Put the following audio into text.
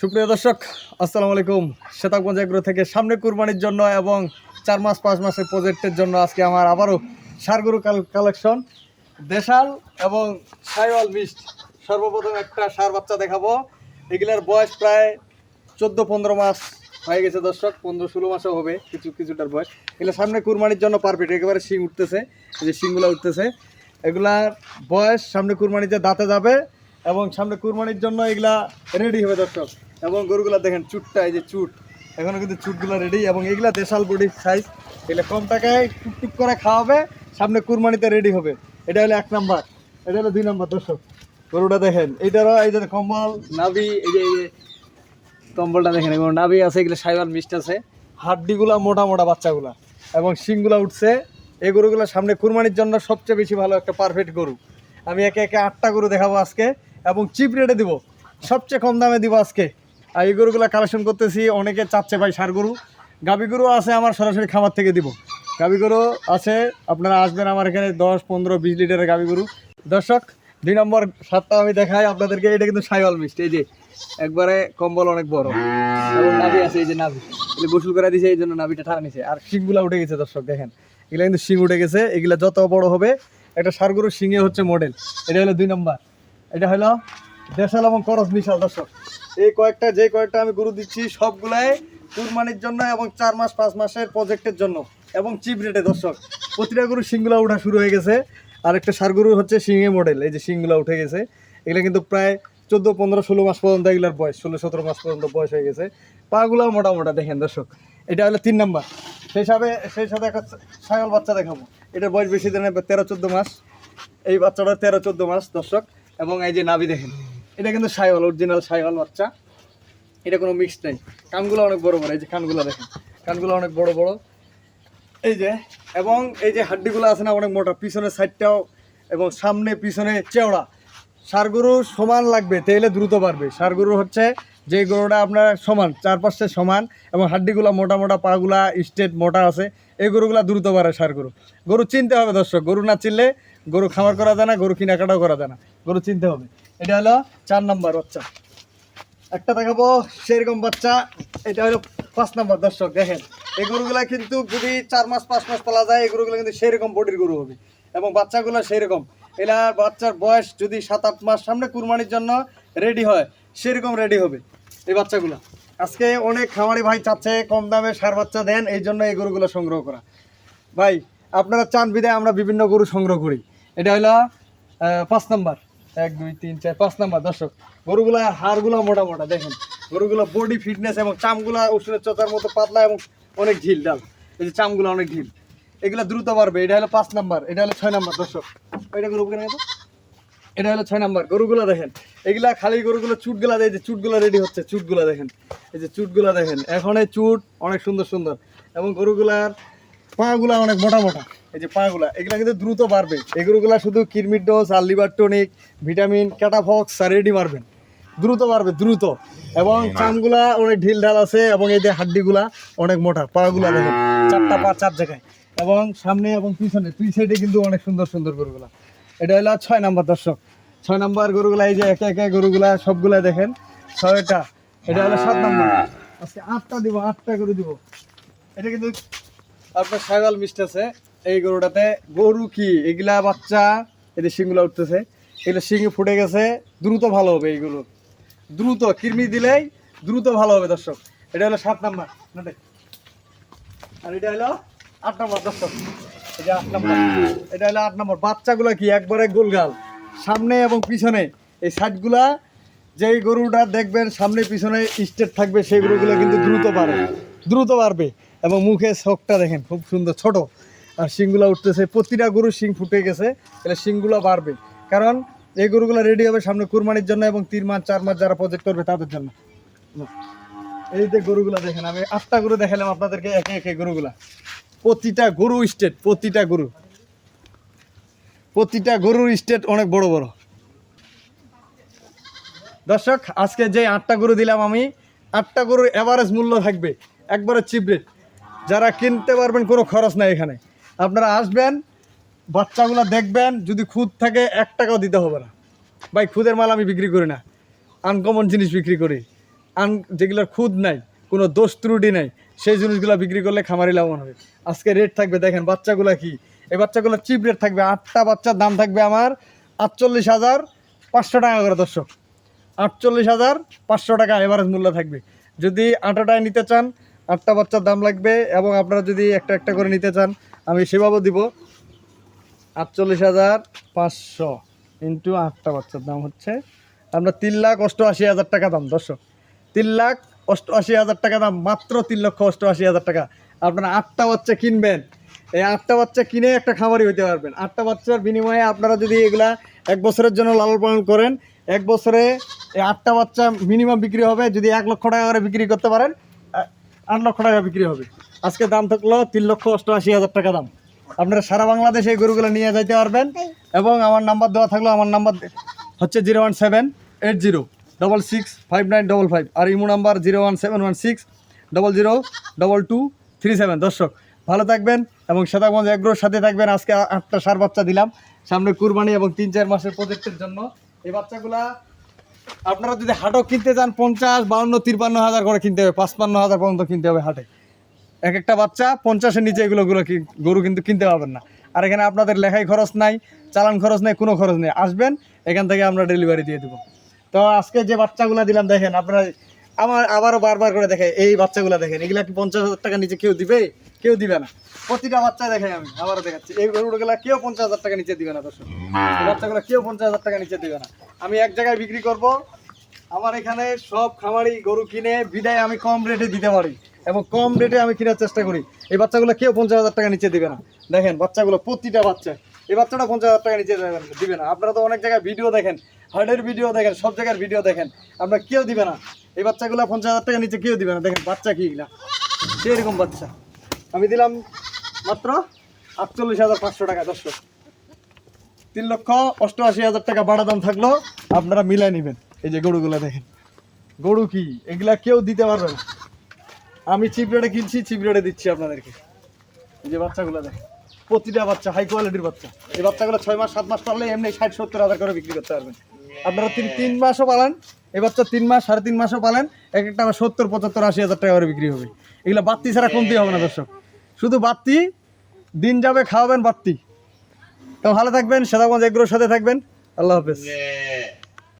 সুপ্রিয় দর্শক, আসসালামু আলাইকুম। শ্বেতাবগঞ্জ এগ্রো থেকে সামনে কুরবানির জন্য এবং চার মাস, পাঁচ মাসের প্রজেক্টের জন্য আজকে আমার আবারও সারগরু কালেকশন। দেশাল এবং সাইওয়াল মিস্ট, সর্বপ্রথম একটা সার বাচ্চা দেখাবো। এগুলার বয়স প্রায় চোদ্দ, পনেরো মাস হয়ে গেছে দর্শক, পনেরো, ষোলো মাসও হবে কিছু কিছুটার বয়স। এগুলো সামনে কুরবানির জন্য পারফেক্ট একেবারে শিং উঠতেছে যে শিংগুলো উঠতেছে। এগুলার বয়স সামনে কুরবানিতে দাঁতে যাবে। এবং সামনে কুরবানির জন্য এগুলা রেডি হবে দর্শক। এবং গরুগুলা দেখেন, চুটটা, এই যে চুট। এখনও কিন্তু চুটগুলো রেডি এবং এগুলা দেশাল বডির সাইজ এগুলো কম টাকায় টুকটুক করে খাওয়াবে, সামনে কুরবানিতে রেডি হবে। এটা হলো এক নাম্বার। এটা হলো দুই নাম্বার দর্শক। গরুটা দেখেন, এইটারও এই যে কম্বল, নাভি, এই যে কম্বলটা দেখেন এবং নাভি আছে, এগুলো সাইবার মিষ্ট আছে। হাড্ডিগুলা মোটা মোটা বাচ্চাগুলা। এবং শিংগুলা উঠছে। এই গরুগুলো সামনে কুরবানির জন্য সবচেয়ে বেশি ভালো একটা পারফেক্ট গরু। আমি একে একে আটটা গরু দেখাবো আজকে। এবং চিপ রেটে দিব। সবচেয়ে কম দামে দিব আজকে। আর এই গরুগুলো কালেকশন করতেছি, অনেকে চাচ্ছে ভাই সার গরু। গাবি গরু আছে আমার সরাসরি খামার থেকে দিব। গাবি গরু আছে, আপনারা আসবেন আমার এখানে দশ, পনেরো, বিশ লিটারের গাবি গরু। দর্শক, দুই নম্বর সাতটা আমি দেখাই আপনাদেরকে, এটা কিন্তু সাইওয়াল মিষ্টি, এই যে একবারে কম্বল অনেক বড়। নাভি আছে, এই যে নাভি। গোসল করে দিয়েছে এই জন্য নাভিটা ঠাড়া নিছে। আর শিংগুলা উঠে গেছে, দর্শক, দেখেন। এগুলো কিন্তু শিং উঠে গেছে, এগুলা যত বড় হবে, একটা সারগুরু শিঙে হচ্ছে মডেল এটা হলো দুই নম্বর। এটা হলো দেশাল এবং করস বিশাল দর্শক। এই কয়েকটা, যে কয়েকটা আমি গুরু দিচ্ছি, সবগুলাই কুরবানির জন্য এবং চার মাস, পাঁচ মাসের প্রজেক্টের জন্য এবং চিপ রেটে দর্শক। প্রতিটা গরু শিংগুলা ওঠা শুরু হয়ে গেছে। আর একটা সার গরু হচ্ছে শিঙে মডেল এই যে শিংগুলা উঠে গেছে। এগুলো কিন্তু প্রায় চোদ্দ, পনেরো, ষোলো মাস পর্যন্ত এগুলোর বয়স, ষোলো, সতেরো মাস পর্যন্ত বয়স হয়ে গেছে। পাগুলো মোটা মোটা দেখেন দর্শক। এটা হলো তিন নাম্বার। সেই হিসাবে সেই সাথে একটা ছাগল বাচ্চা দেখাবো। এটার বয়স বেশি দিনে তেরো, চোদ্দ মাস। এই বাচ্চাটা তেরো, চোদ্দ মাস, দর্শক। এবং এই যে নাভি দেখেন, এটা কিন্তু সাইওয়াল অরিজিনাল সাইওয়াল বাচ্চা। এটা কোনো মিক্স নেই। কানগুলো অনেক বড় বড়, এই যে কানগুলো দেখেন, কানগুলো অনেক বড় বড়। এই যে, এবং এই যে হাড্ডিগুলো আছে না, অনেক মোটা পিছনে সাইডটাও এবং সামনে পিছনে চেওড়া। সারগরু সমান লাগবে তাইলে দ্রুত বাড়বে। সারগরু হচ্ছে যে গরুটা আপনার সমান, চারপাশে সমান, এবং হাড্ডিগুলো মোটা মোটা, পাগুলা স্টেট মোটা আছে, এই গরুগুলা দ্রুত বাড়ে সারগরু। গরু চিনতে হবে দর্শক, গরু না চিনলে গরু খামার করা যায় না, গরু কেনাকাটাও করা যায় না। গরু চিনতে হবে। এটা হলো চার নম্বর বাচ্চা। একটা দেখাবো সেরকম বাচ্চা, এটা হলো পাঁচ নম্বর দর্শক, দেখেন। এই গরুগুলা কিন্তু যদি চার মাস, পাঁচ মাস পালা যায়, এই গরুগুলো কিন্তু সেরকম বডির গরু হবে। এবং বাচ্চাগুলো সেরকম। এলা বাচ্চার বয়স যদি সাত, আট মাস সামনে কুরবানির জন্য রেডি হয়, সেরকম রেডি হবে এই বাচ্চাগুলো। আজকে অনেক খামারি ভাই চাচ্ছে কম দামে সার বাচ্চা দেন, এই জন্য এই গরুগুলো সংগ্রহ করা। ভাই, আপনারা চান বিদায়, আমরা বিভিন্ন গরু সংগ্রহ করি। এটা হলো পাঁচ নাম্বার। এক, দুই, তিন, চার, পাঁচ নাম্বার, দর্শক। গরুগুলা হাড়গুলো মোটা মোটা, দেখেন। গরুগুলো বডি ফিটনেস এবং চামগুলা উষ্ণের চোতার মতো পাতলা এবং অনেক ঢিল, ডাল। এই যে চামগুলো অনেক ঢিল। এগুলো দ্রুত বাড়বে। এটা হলো পাঁচ নাম্বার। এটা হলো ছয় নাম্বার, দর্শক। এটা গরু কেন এটা হলো ছয় নাম্বার। গরুগুলো দেখেন, এগুলা খালি গরুগুলো চুটগুলা দেয় যে চুটগুলো রেডি হচ্ছে, চুটগুলা দেখেন। এই যে চুটগুলা দেখেন এখন এই চুট অনেক সুন্দর সুন্দর। এবং গরুগুলার পাগুলা অনেক মোটা মোটা। এই যে পাগুলা এগুলা কিন্তু দ্রুত বাড়বে। এই গরুগুলা শুধু কিরমির ডোজ আর লিভার টনিক ভিটামিন ক্যাটাফক্স আর রেডি মারবেন। দ্রুত বাড়বে দ্রুত। এবং চামগুলা অনেক ঢিল ঢাল আছে এবং এই যে হাড্ডিগুলা অনেক মোটা পাগুলা দেখেন চারটা পা চার জায়গায়। এবং সামনে এবং পিছনে দুই সাইডে কিন্তু অনেক সুন্দর সুন্দর গরুগুলা। এটা হলো ছয় নাম্বার দর্শক। ছয় নাম্বার গরুগুলা এই যে একে একে গরুগুলা সবগুলা দেখেন ছয়টা। এটা হলো সাত নাম্বার। আজকে আটটা দিব আটটা গরু দিব। এটা কিন্তু আপনার সাইবাল মিষ্ট আছে এই গরুটাতে গরু কি? এগুলা বাচ্চা এদের শিংগুলা উঠতেছে, এগুলো শিং ফুটে গেছে, দ্রুত ভালো হবে এইগুলো। দ্রুত, কৃমি দিলেই দ্রুত ভালো হবে, দর্শক। এটা হলো সাত নাম্বার আর এটা হলো আট নম্বর, দর্শক। এটা আট নম্বর। এটা হলো আট নম্বর। বাচ্চাগুলো কি একবারে গোলগাল, সামনে এবং পিছনে? এই সাইডগুলা, যেই গরুটা দেখবেন সামনে পিছনে স্টেট থাকবে, সেই গরুগুলো কিন্তু দ্রুত বাড়বে দ্রুত বাড়বে। এবং মুখে শখটা দেখেন, খুব সুন্দর, ছোট। আর শিংগুলা উঠতেছে, প্রতিটা গরু শিং ফুটে গেছে, তাহলে শিংগুলো বাড়বে। কারণ এই গরুগুলো রেডি হবে সামনে কুরবানির জন্য এবং তিন মাস, চার মাস যারা প্রজেক্ট করবে তাদের জন্য। এই যে গরুগুলা দেখেন, আমি আটটা গরু দেখালাম আপনাদেরকে, একে একে গরুগুলা। প্রতিটা গরু স্টেট প্রতিটা গরু। প্রতিটা গরুর স্টেট অনেক বড় বড়। দর্শক, আজকে যে আটটা গরু দিলাম আমি, আটটা গরুর অ্যাভারেজ মূল্য থাকবে, একবারে চিপ রেট যারা কিনতে পারবেন, কোনো খরচ নাই এখানে। আপনারা আসবেন, বাচ্চাগুলো দেখবেন, যদি খুদ থাকে, এক টাকাও দিতে হবে না। ভাই, খুদের মাল আমি বিক্রি করি না। আনকমন জিনিস বিক্রি করি। আন, যেগুলোর খুদ নাই, কোনো দোষ ত্রুটি নাই, সেই জিনিসগুলো বিক্রি করলে খামারি লাভবান হবে। আজকে রেট থাকবে, দেখেন বাচ্চাগুলো কি? এই বাচ্চাগুলো চিপ রেট থাকবে। আটটা বাচ্চার দাম থাকবে আমার আটচল্লিশ হাজার পাঁচশো টাকা করে, দর্শক। আটচল্লিশ হাজার পাঁচশো টাকা এভারেজ মূল্য থাকবে। যদি আটাটায় নিতে চান আটটা বাচ্চার দাম লাগবে এবং আপনারা যদি একটা একটা করে নিতে চান, আমি সেভাবে দিব। আটচল্লিশ হাজার পাঁচশো ইন্টু আটটা বাচ্চার দাম হচ্ছে। আমরা তিন লাখ অষ্টআশি হাজার টাকা দাম, দর্শক। তিন লাখ অষ্টআশি হাজার টাকা দাম, মাত্র তিন লক্ষ অষ্টআশি হাজার টাকা। আপনারা আটটা বাচ্চা কিনবেন। এই আটটা বাচ্চা কিনে একটা খামারি হইতে পারবেন। আটটা বাচ্চার বিনিময়ে আপনারা যদি এগুলা এক বছরের জন্য লালন পালন করেন, এক বছরে এই আটটা বাচ্চা মিনিমাম বিক্রি হবে। যদি এক লক্ষ টাকা করে বিক্রি করতে পারেন আট লক্ষ টাকা বিক্রি হবে। আজকে দাম থাকল তিন লক্ষ অষ্টআশি হাজার টাকা দাম। আপনারা সারা বাংলাদেশে এই গরুগুলো নিয়ে যাইতে পারবেন। এবং আমার নাম্বার দেওয়া থাকল, আমার নাম্বার হচ্ছে zero one seven eight zero double six five nine double five আর Imo number zero one seven one six double zero double two three seven. দর্শক, ভালো থাকবেন এবং শ্বেতাগঞ্জ এগ্রোর সাথে থাকবেন। আজকে আটটা সার বাচ্চা দিলাম। সামনে কুরবানি এবং তিন চার মাসের প্রজেক্টের জন্য। এই বাচ্চাগুলা আপনারা যদি হাটও কিনতে চান, পঞ্চাশ, বাউন্ন, তিরপান্ন হাজার করে কিনতে হবে, পাঁচপান্ন হাজার পর্যন্ত কিনতে হবে হাটে। এক একটা বাচ্চা পঞ্চাশের নিচে এগুলো গুলো গরু কিন্তু কিনতে পারবেন না। আর এখানে আপনাদের লেখাই খরচ নাই, চালান খরচ নাই, কোনো খরচ নেই। আসবেন, এখান থেকে আমরা ডেলিভারি দিয়ে দেবো। তো আজকে যে বাচ্চাগুলো দিলাম, দেখেন আপনারা আমার আবারও বারবার করে দেখে, এই বাচ্চাগুলো দেখেন, এগুলা কি পঞ্চাশ হাজার টাকা নিচে কেউ দিবে? কেউ দিবে না। প্রতিটা বাচ্চা দেখাই আমি, আবারও দেখাচ্ছি। এই গরুগুলো কেউ পঞ্চাশ হাজার টাকা নিচে দিবে না, দর্শক। বাচ্চাগুলো কেউ পঞ্চাশ হাজার টাকা নিচে দিবে না। আমি এক জায়গায় বিক্রি করব, আমার এখানে সব খামারি গরু কিনে বিদায় আমি কম রেটে দিতে পারি এবং কম রেটে আমি কেনার চেষ্টা করি। এই বাচ্চাগুলো কেউ পঞ্চাশ হাজার টাকা নিচে দিবে না। দেখেন, বাচ্চাগুলো প্রতিটা বাচ্চা, এই বাচ্চাটা পঞ্চাশ হাজার টাকা নিচে দিবে না আপনারা তো অনেক জায়গায় ভিডিও দেখেন হার্ডের ভিডিও দেখেন, সব জায়গার ভিডিও দেখেন। আপনারা কেউ দিবে না। এই বাচ্চাগুলো পঞ্চাশ হাজার টাকা নিচে কেউ দিবে না। দেখেন, বাচ্চা কি এগুলা? সেরকম বাচ্চা। আমি দিলাম মাত্র আটচল্লিশ হাজার পাঁচশো টাকা দর্শক তিন লক্ষ অষ্টআশি হাজার টাকা বাড়া দাম থাকল, আপনারা মিলাই নেবেন। এই যে গরুগুলো দেখেন। গরু কি? এগুলা কেউ দিতে পারবে না। আমি চিপ রেটে কিনছি চিপ রেটে দিচ্ছি আপনাদেরকে। এই যে বাচ্চাগুলো দেখেন, প্রতিটা বাচ্চা হাই কোয়ালিটির বাচ্চা। এই বাচ্চাগুলো ছয় মাস, সাত মাস পারলে এমনি ষাট, সত্তর হাজার করে বিক্রি করতে পারবেন। আপনারা তিন তিন মাসও পালান এবার তো তিন মাস, সাড়ে তিন মাসও পালেন, এক একটা সত্তর, পঁচাত্তর, আশি হাজার টাকা করে বিক্রি হবে। এগুলো বাত্তি ছাড়া কমতি হবে না, দর্শক। শুধু বাত্তি, দিন যাবে খাওয়াবেন বাত্তি। তো ভালো থাকবেন, সেদাগঞ্জ এগ্রোর সাথে থাকবেন। আল্লাহ হাফেজ।